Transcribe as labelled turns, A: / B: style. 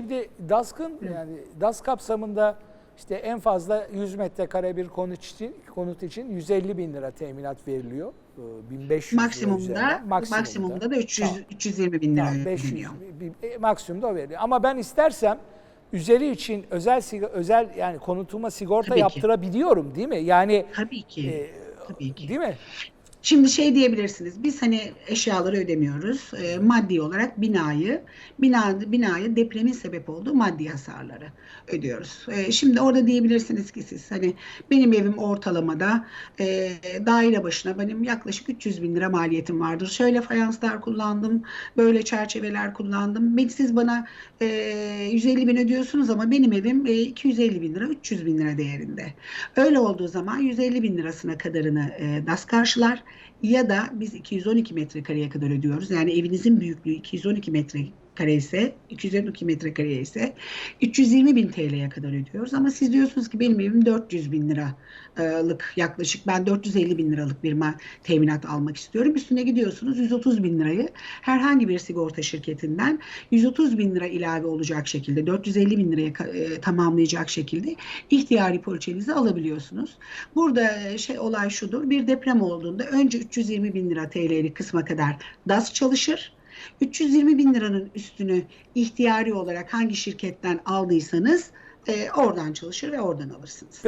A: Şimdi DASK'ın yani DAS kapsamında işte en fazla 100 metrekare bir konut için konut için 150 bin lira teminat veriliyor. Ee, 1500 lira
B: Maksimumda,
A: üzerinden.
B: maksimumda, da 300
A: Tamam.
B: 320 bin lira
A: Tamam, 500
B: ödeniyor.
A: bir- bir- e, maksimumda o veriliyor. Ama ben istersem üzeri için özel özel yani konutuma sigorta
B: Tabii ki.
A: yaptırabiliyorum değil mi? Yani
B: Tabii ki.
A: e,
B: tabii ki.
A: değil mi?
B: Şimdi şey diyebilirsiniz. Biz hani eşyaları ödemiyoruz. E, maddi olarak binayı, bina binaya depremin sebep olduğu maddi hasarları ödüyoruz. E, şimdi orada diyebilirsiniz ki siz hani benim evim ortalamada e, daire başına benim yaklaşık 300 bin lira maliyetim vardır. Şöyle fayanslar kullandım, böyle çerçeveler kullandım. Ben- Siz bana e, 150 bin ödüyorsunuz ama benim evim e, 250 bin lira, 300 bin lira değerinde. Öyle olduğu zaman 150 bin lirasına kadarını e, DAS karşılar ya da biz 212 metrekareye kadar ödüyoruz. Yani evinizin büyüklüğü 212 metrekare ise 212 metrekare ise 320 bin TL'ye kadar ödüyoruz. Ama siz diyorsunuz ki benim evim 400 bin liralık yaklaşık ben 450 bin liralık bir teminat almak istiyorum. Üstüne gidiyorsunuz 130 bin lirayı herhangi bir sigorta şirketinden 130 bin lira ilave olacak şekilde 450 bin liraya e, tamamlayacak şekilde ihtiyari poliçenizi alabiliyorsunuz. Burada e, şey olay şudur. Bir deprem olduğunda önce 320 bin lira TL'lik kısma kadar DAS çalışır. 320 bin liranın üstünü ihtiyari olarak hangi şirketten aldıysanız e, oradan çalışır ve oradan alırsınız.